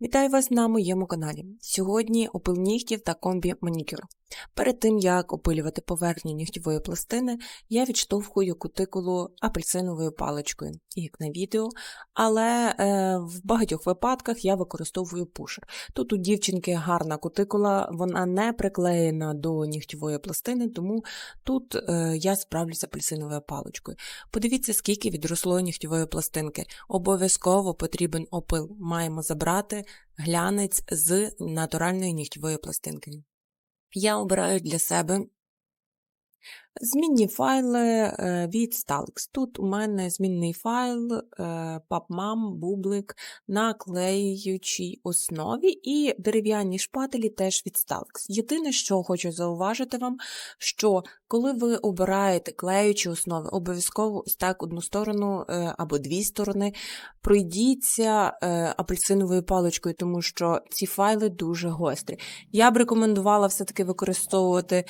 Вітаю вас на моєму каналі. Сьогодні опил нігтів та комбі манікюр. Перед тим як опилювати поверхню нігтєвої пластини, я відштовхую кутикулу апельсиновою паличкою, як на відео, але е, в багатьох випадках я використовую пушер. Тут у дівчинки гарна кутикула, вона не приклеєна до нігтєвої пластини, тому тут е, я справлюся апельсиновою паличкою. Подивіться, скільки відросло нігтєвої пластинки. Обов'язково потрібен опил. Маємо забрати глянець з натуральної нігтєвої пластинки. Я обираю для себе змінні файли е, від Stalix. Тут у мене змінний файл е, PubMam, бублик на клеючій основі і дерев'яні шпателі теж від Stalix. Єдине, що хочу зауважити вам, що коли ви обираєте клеючі основи, обов'язково ось так одну сторону е, або дві сторони, пройдіться апельсиновою паличкою, тому що ці файли дуже гострі. Я б рекомендувала все-таки використовувати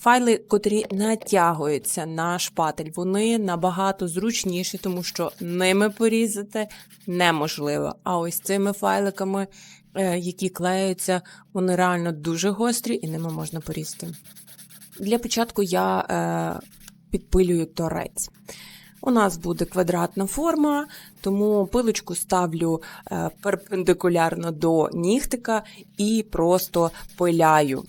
Файли, котрі натягуються на шпатель, вони набагато зручніші, тому що ними порізати неможливо. А ось цими файликами, е, які клеються, вони реально дуже гострі і ними можна порізати. Для початку я е, підпилюю торець. У нас буде квадратна форма, тому пилочку ставлю е, перпендикулярно до нігтика і просто пиляю.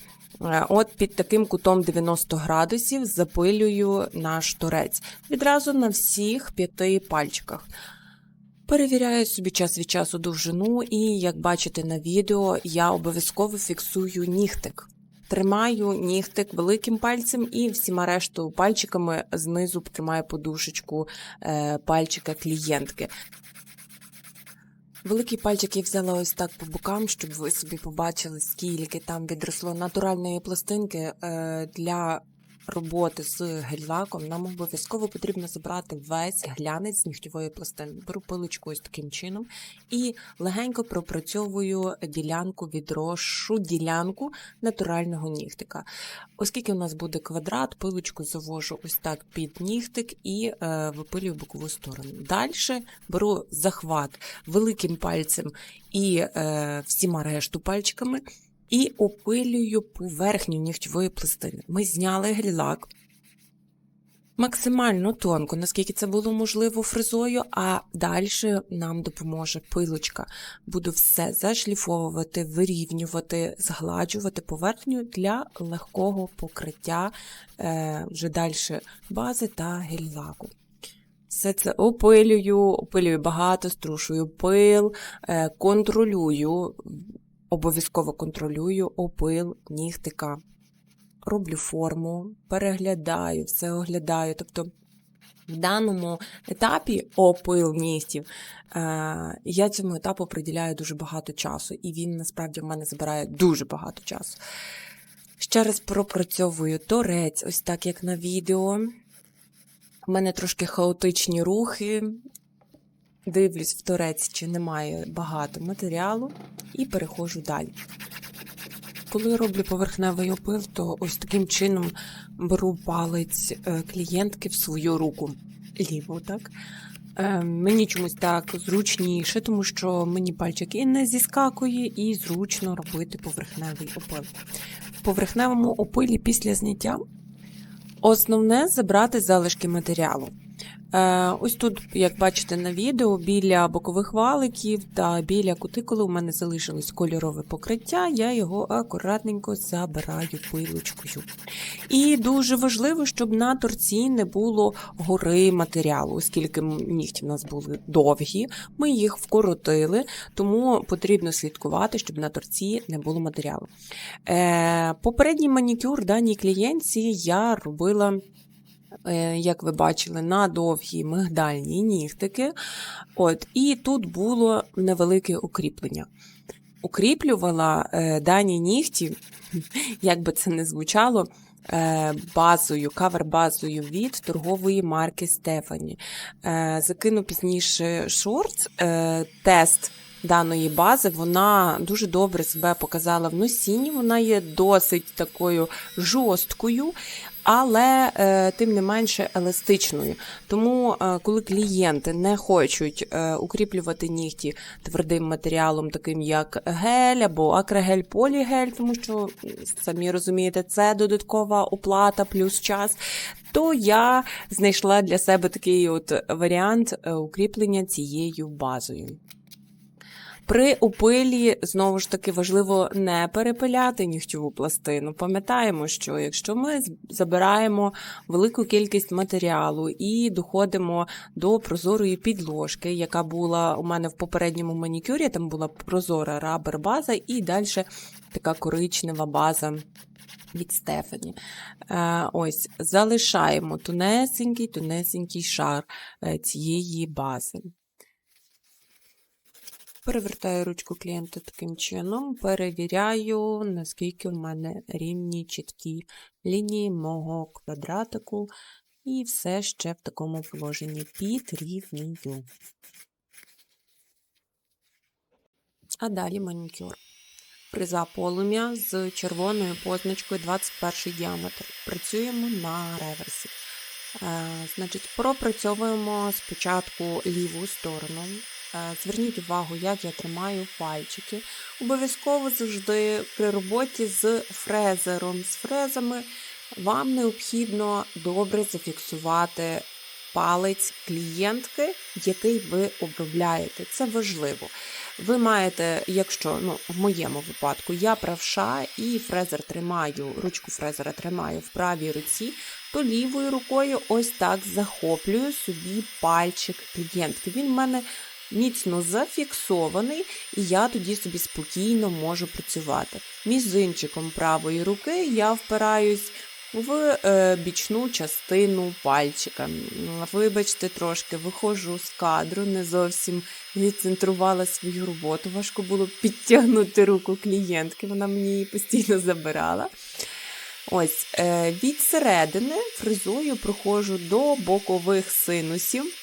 Е, от під таким кутом 90 градусів запилюю наш торець відразу на всіх п'яти пальчиках. Перевіряю собі час від часу довжину, і, як бачите на відео, я обов'язково фіксую нігтик. Тримаю нігтик великим пальцем і всіма рештою пальчиками знизу тримаю подушечку е, пальчика клієнтки. Великий пальчик я взяла ось так по бокам, щоб ви собі побачили, скільки там відросло натуральної пластинки е, для роботи з гель-лаком. Нам обов'язково потрібно забрати весь глянець з нігтєвої пластини. Беру пилочку ось таким чином і легенько пропрацьовую ділянку, відрошу ділянку натурального нігтика. Оскільки у нас буде квадрат, пилочку завожу ось так під нігтик і е, випилюю бокову сторону. Далі беру захват великим пальцем і е, всіма решту пальчиками і опилюю поверхню нігтєвої пластини. Ми зняли гель-лак максимально тонко, наскільки це було можливо фрезою, а далі нам допоможе пилочка. Буду все зашліфовувати, вирівнювати, згладжувати поверхню для легкого покриття е, вже далі бази та гель-лаку. Все це опилюю, опилюю багато, струшую пил, е, контролюю Обов'язково контролюю опил нігтика, роблю форму, переглядаю, все оглядаю. Тобто в даному етапі опил нігтів е, я цьому етапу приділяю дуже багато часу, і він насправді в мене забирає дуже багато часу. Ще раз пропрацьовую торець, ось так як на відео. У мене трошки хаотичні рухи, Дивлюсь в торець, чи немає багато матеріалу, і переходжу далі. Коли роблю поверхневий опил, то ось таким чином беру палець е, клієнтки в свою руку ліву. так? Е, мені чомусь так зручніше, тому що мені пальчик і не зіскакує, і зручно робити поверхневий опил. В поверхневому опилі після зняття основне забрати залишки матеріалу. Е, ось тут, як бачите на відео, біля бокових валиків та біля кутикули у мене залишилось кольорове покриття, я його акуратненько забираю пилочкою. І дуже важливо, щоб на торці не було гори матеріалу, оскільки нігті в нас були довгі, ми їх вкоротили, тому потрібно слідкувати, щоб на торці не було матеріалу. Е, Попередній манікюр даній клієнтці я робила. Е, як ви бачили, на довгі мигдальні нігтики. От, І тут було невелике укріплення. Укріплювала е, дані нігті, як би це не звучало, е, базою, кавер-базою від торгової марки Стефані. Закину пізніше шорт, тест даної бази, вона дуже добре себе показала в носінні, вона є досить такою жорсткою, але е, тим не менше еластичною. Тому, е, коли клієнти не хочуть е, укріплювати нігті твердим матеріалом, таким як гель або акрогель полігель, тому що самі розумієте, це додаткова оплата плюс час. То я знайшла для себе такий от варіант укріплення цією базою. При опилі знову ж таки важливо не перепиляти нігтєву пластину. Пам'ятаємо, що якщо ми забираємо велику кількість матеріалу і доходимо до прозорої підложки, яка була у мене в попередньому манікюрі, там була прозора рабер база і далі така коричнева база. Від Стефані. Е, ось залишаємо тонесенький, тонесенький шар е, цієї бази. Перевертаю ручку клієнта таким чином, перевіряю, наскільки в мене рівні чіткі лінії мого квадратику, і все ще в такому положенні підрівнюю. А далі манікюр. Фреза полум'я з червоною позначкою 21 діаметр. Працюємо на реверсі. Е, Значить, пропрацьовуємо спочатку ліву сторону. Е, Зверніть увагу, як я тримаю пальчики. Обов'язково завжди при роботі з фрезером, з фрезами вам необхідно добре зафіксувати палець клієнтки, який ви обробляєте. Це важливо. Ви маєте, якщо ну, в моєму випадку я правша і фрезер тримаю, ручку фрезера тримаю в правій руці, то лівою рукою ось так захоплюю собі пальчик клієнтки. Він в мене міцно зафіксований, і я тоді собі спокійно можу працювати. Мізинчиком правої руки я впираюсь в е, бічну частину пальчика. Вибачте, трошки виходжу з кадру, не зовсім відцентрувала свою роботу. Важко було підтягнути руку клієнтки, вона мені її постійно забирала. Ось, е, від середини фрезою проходжу до бокових синусів.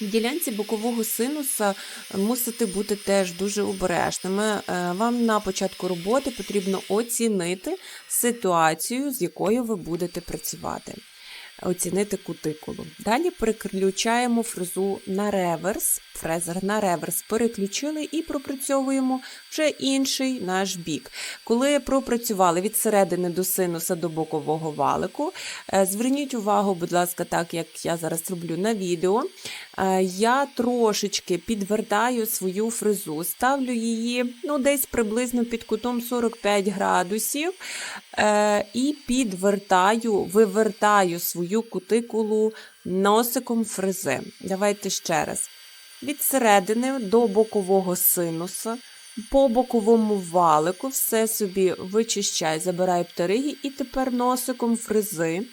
В ділянці бокового синуса мусите бути теж дуже обережними. Е, Вам на початку роботи потрібно оцінити ситуацію, з якою ви будете працювати. Оцінити кутикулу. Далі переключаємо фрезу на реверс. Фрезер на реверс переключили і пропрацьовуємо вже інший наш бік. Коли пропрацювали від середини до синуса до бокового валику, е, зверніть увагу, будь ласка, так як я зараз роблю на відео, я трошечки підвертаю свою фрезу, ставлю її ну, десь приблизно під кутом 45 градусів е, і підвертаю, вивертаю свою кутикулу носиком фрези. Давайте ще раз. Від середини до бокового синуса, по боковому валику все собі вичищаю, забираю птериги і тепер носиком фрези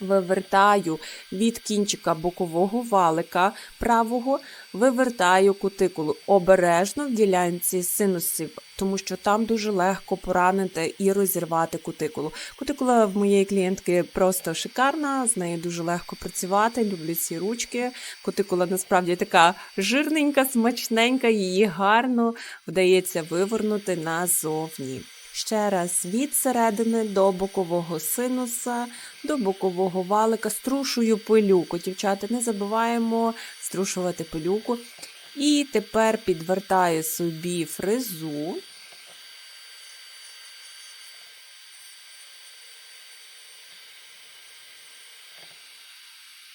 вивертаю від кінчика бокового валика правого, вивертаю кутикулу обережно в ділянці синусів, тому що там дуже легко поранити і розірвати кутикулу. Кутикула в моєї клієнтки просто шикарна, з нею дуже легко працювати, люблю ці ручки. Кутикула насправді така жирненька, смачненька, її гарно вдається вивернути назовні. Ще раз від середини до бокового синуса, до бокового валика струшую пилюку. Дівчата, не забуваємо струшувати пилюку. І тепер підвертаю собі фрезу.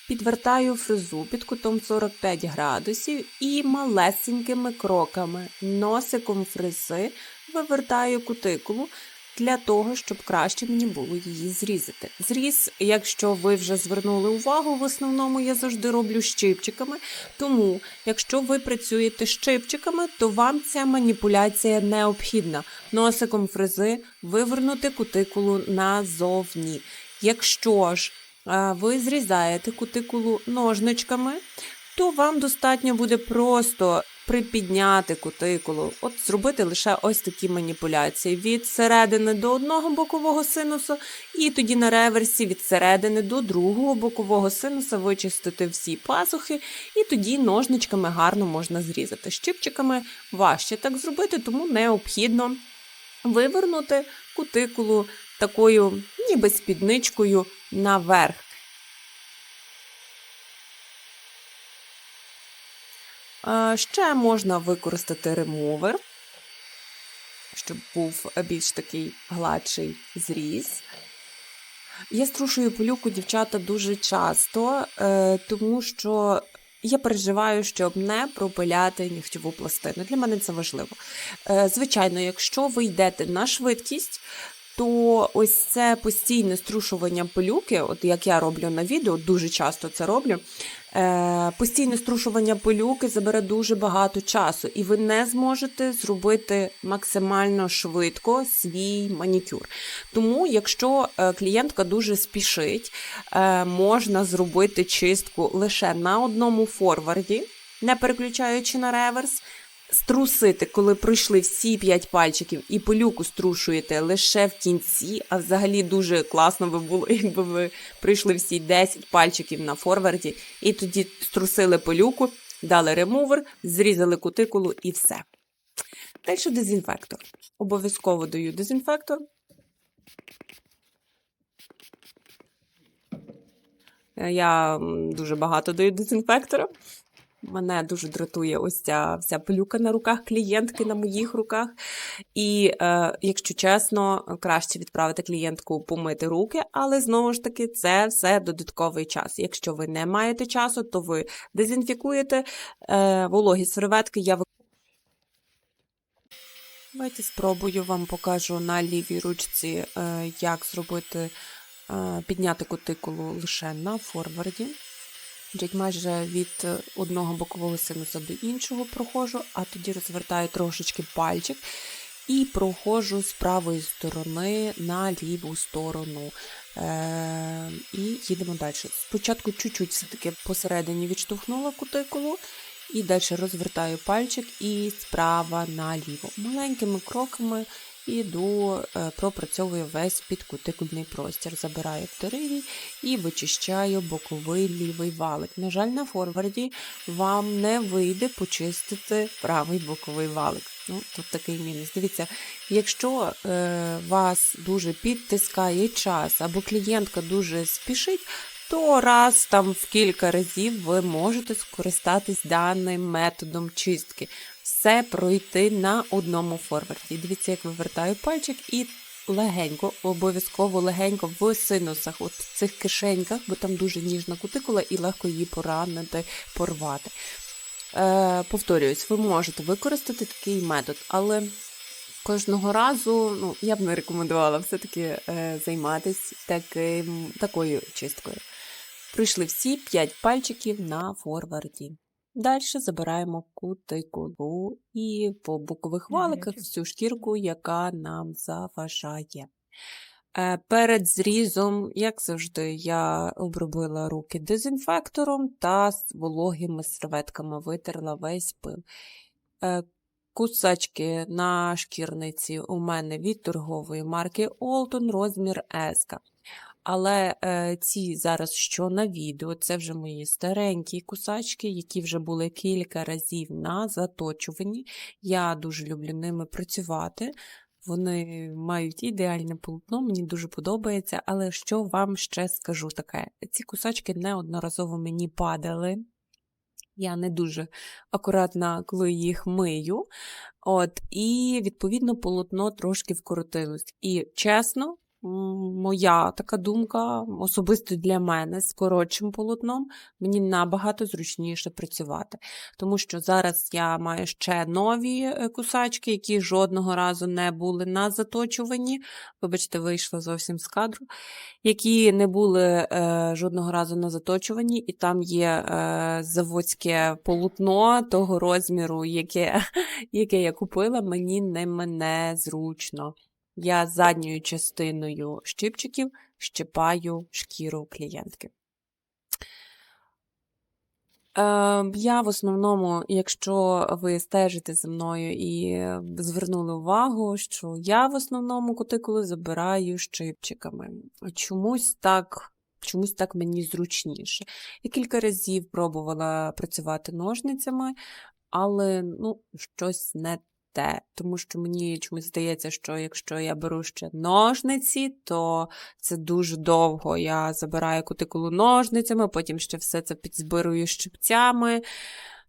Підвертаю фрезу під кутом 45 градусів і малесенькими кроками носиком фрези вивертаю кутикулу для того, щоб краще мені було її зрізати. Зріз, якщо ви вже звернули увагу, в основному я завжди роблю щипчиками. Тому, якщо ви працюєте щипчиками, то вам ця маніпуляція необхідна. Носиком фрези вивернути кутикулу назовні. Якщо ж ви зрізаєте кутикулу ножничками, то вам достатньо буде просто припідняти кутикулу, от зробити лише ось такі маніпуляції від середини до одного бокового синусу, і тоді на реверсі від середини до другого бокового синуса вичистити всі пазухи, і тоді ножничками гарно можна зрізати. Щипчиками важче так зробити, тому необхідно вивернути кутикулу такою ніби спідничкою наверх. Ще можна використати ремувер, щоб був більш такий гладший зріз. Я струшую пилюку дівчата дуже часто, е, тому що я переживаю, щоб не пропиляти нігтєву пластину. Для мене це важливо. Е, Звичайно, якщо ви йдете на швидкість, то ось це постійне струшування пилюки, от як я роблю на відео, дуже часто це роблю. Е, постійне струшування пилюки забере дуже багато часу, і ви не зможете зробити максимально швидко свій манікюр. Тому, якщо е, клієнтка дуже спішить, е, можна зробити чистку лише на одному форварді, не переключаючи на реверс. Струсити, коли пройшли всі 5 пальчиків, і пилюку струшуєте лише в кінці, а взагалі дуже класно би було, якби ви пройшли всі 10 пальчиків на форварді, і тоді струсили пилюку, дали ремувер, зрізали кутикулу і все. Далі дезінфектор. Обов'язково даю дезінфектор. Е, Я дуже багато даю дезінфектора. Мене дуже дратує ось ця вся пилюка на руках клієнтки, на моїх руках. І, е, якщо чесно, краще відправити клієнтку помити руки, але знову ж таки, це все додатковий час. Якщо ви не маєте часу, то ви дезінфікуєте е, вологі серветки. Я Давайте спробую вам покажу на лівій ручці, е, як зробити е, підняти кутикулу лише на форварді. Значить, майже від е, одного бокового синуса до іншого проходжу, а тоді розвертаю трошечки пальчик і проходжу з правої сторони на ліву сторону. Е- і їдемо далі. Спочатку чуть-чуть все-таки посередині відштовхнула кутикулу, і далі розвертаю пальчик і справа наліво. Маленькими кроками іду, е, пропрацьовую весь підкутикульний простір. Забираю вторий і вичищаю боковий лівий валик. На жаль, на форварді вам не вийде почистити правий боковий валик. Ну, тут такий мінус. Дивіться, якщо е, вас дуже підтискає час або клієнтка дуже спішить, то раз там в кілька разів ви можете скористатись даним методом чистки. Все пройти на одному форварді. Дивіться, як вивертаю пальчик і легенько, обов'язково легенько в синусах, от в цих кишеньках, бо там дуже ніжна кутикула і легко її поранити, порвати. Е, повторююсь, ви можете використати такий метод, але кожного разу ну, я б не рекомендувала все-таки е, займатися таким, такою чисткою. Прийшли всі 5 пальчиків на форварді. Далі забираємо кутикулу і по бокових валиках всю шкірку, яка нам заважає. Е, Перед зрізом, як завжди, я обробила руки дезінфектором та з вологими серветками витерла весь пил. Е, Кусачки на шкірниці у мене від торгової марки Олтон, розмір S. Але е, ці зараз, що на відео, це вже мої старенькі кусачки, які вже були кілька разів на заточуванні. Я дуже люблю ними працювати. Вони мають ідеальне полотно, мені дуже подобається. Але що вам ще скажу таке? Ці кусачки неодноразово мені падали. Я не дуже акуратна, коли їх мию. От, і, відповідно, полотно трошки вкоротилось. І чесно, моя така думка, особисто для мене, з коротшим полотном, мені набагато зручніше працювати. Тому що зараз я маю ще нові е, кусачки, які жодного разу не були на заточуванні. Вибачте, вийшла зовсім з кадру, які не були е, жодного разу на заточуванні, і там є е, заводське полотно того розміру, яке, яке я купила, мені не мене зручно. Я задньою частиною щипчиків щипаю шкіру клієнтки. Е, Я в основному, якщо ви стежите за мною і звернули увагу, що я в основному кутикулу забираю щипчиками. Чомусь так, чомусь так мені зручніше. Я кілька разів пробувала працювати ножницями, але ну, щось не те, тому що мені чомусь здається, що якщо я беру ще ножниці, то це дуже довго. Я забираю кутикулу ножницями, потім ще все це підзбирую щипцями.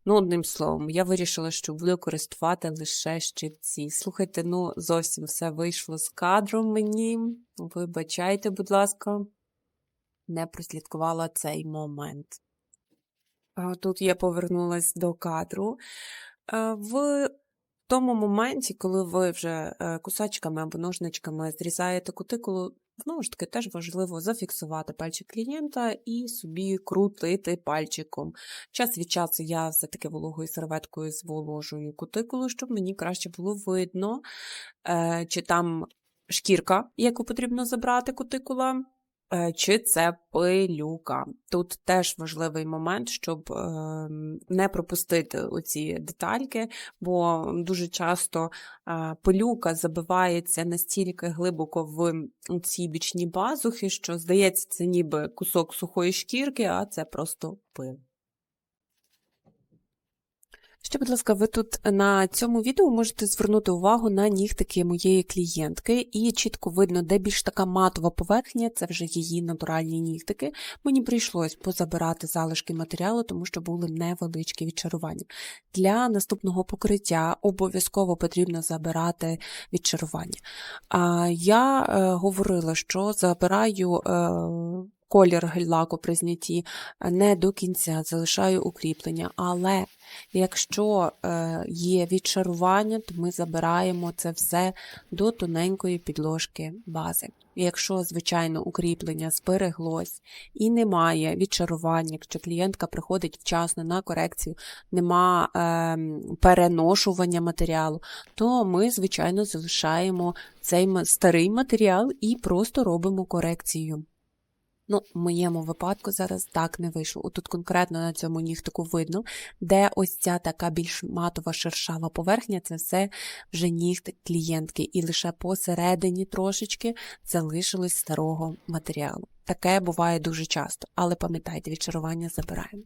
Ну, одним словом, я вирішила, що буду користувати лише щипці. Слухайте, ну, зовсім все вийшло з кадром мені. Вибачайте, будь ласка, не прослідкувала цей момент. Тут я повернулася до кадру. В тому моменті, коли ви вже е, кусачками або ножничками зрізаєте кутикулу, знову ж таки, теж важливо зафіксувати пальчик клієнта і собі крутити пальчиком. Час від часу я все-таки вологою серветкою зволожую кутикулу, щоб мені краще було видно, е, чи там шкірка, яку потрібно забрати кутикула, чи це пилюка. Тут теж важливий момент, щоб е, не пропустити оці детальки, бо дуже часто е, пилюка забивається настільки глибоко в ці бічні базухи, що здається, це ніби кусок сухої шкірки, а це просто пил. Ще, будь ласка, ви тут на цьому відео можете звернути увагу на нігтики моєї клієнтки, і чітко видно, де більш така матова поверхня, це вже її натуральні нігтики. Мені прийшлось позабирати залишки матеріалу, тому що були невеличкі відчарування. Для наступного покриття обов'язково потрібно забирати відчарування. А я е, говорила, що забираю. Е, Колір гель-лаку при знятті не до кінця залишаю укріплення, але Якщо е, є відшарування, то ми забираємо це все до тоненької підложки бази. Якщо, звичайно, укріплення збереглось і немає відчарування, якщо клієнтка приходить вчасно на корекцію, нема е, переношування матеріалу, то ми, звичайно, залишаємо цей старий матеріал і просто робимо корекцію. Ну, в моєму випадку зараз так не вийшло. Отут конкретно на цьому нігтику видно, де ось ця така більш матова шершава поверхня, це все вже нігтик клієнтки, і лише посередині трошечки залишилось старого матеріалу. Таке буває дуже часто, але пам'ятайте, відчарування забираємо.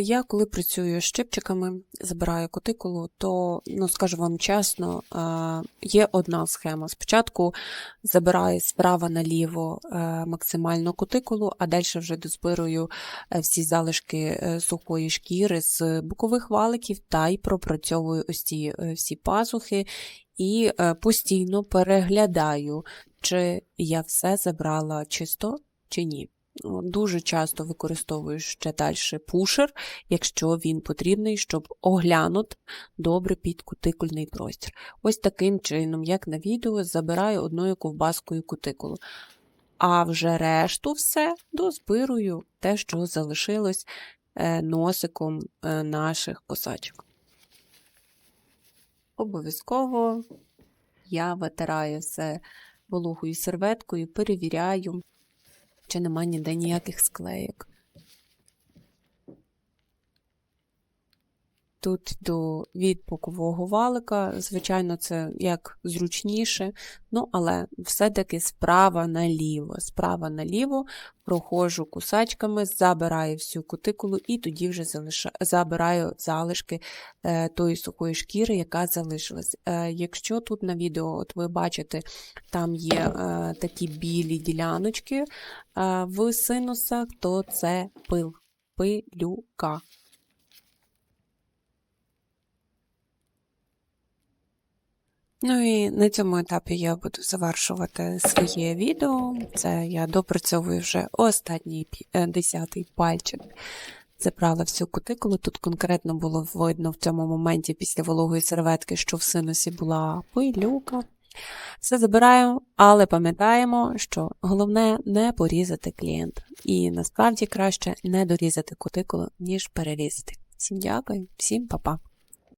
Я, коли працюю з щипчиками, забираю кутикулу, то, ну, скажу вам чесно, е, є одна схема. Спочатку забираю справа наліво е, максимально кутикулу, а далі вже дозбирую всі залишки сухої шкіри з бокових валиків та й пропрацьовую ось ці всі пазухи і постійно переглядаю, чи я все забрала чисто, чи ні. Дуже часто використовую ще далі пушер, якщо він потрібний, щоб оглянути добре підкутикульний простір. Ось таким чином, як на відео, забираю одною ковбаскою кутикулу. А вже решту все дозбирую те, що залишилось е, носиком е, наших косачок. Обов'язково я витираю все вологою серветкою, перевіряю чи нема ніде ніяких склейок. Тут до від бокового валика, звичайно, це як зручніше, ну, але все-таки справа наліво. Справа наліво проходжу кусачками, забираю всю кутикулу і тоді вже залиша... забираю залишки е, тої сухої шкіри, яка залишилась. Е, Якщо тут на відео от ви бачите, там є е, такі білі діляночки е, в синусах, то це пил, пилюка. Ну і на цьому етапі я буду завершувати своє відео. Це я допрацьовую вже останній е, десятий пальчик. Забрала всю кутикулу. Тут конкретно було видно в цьому моменті після вологої серветки, що в синусі була пилюка. Все забираю, але пам'ятаємо, що головне не порізати клієнта. І насправді краще не дорізати кутикулу, ніж перерізати. Всім дякую, всім па-па.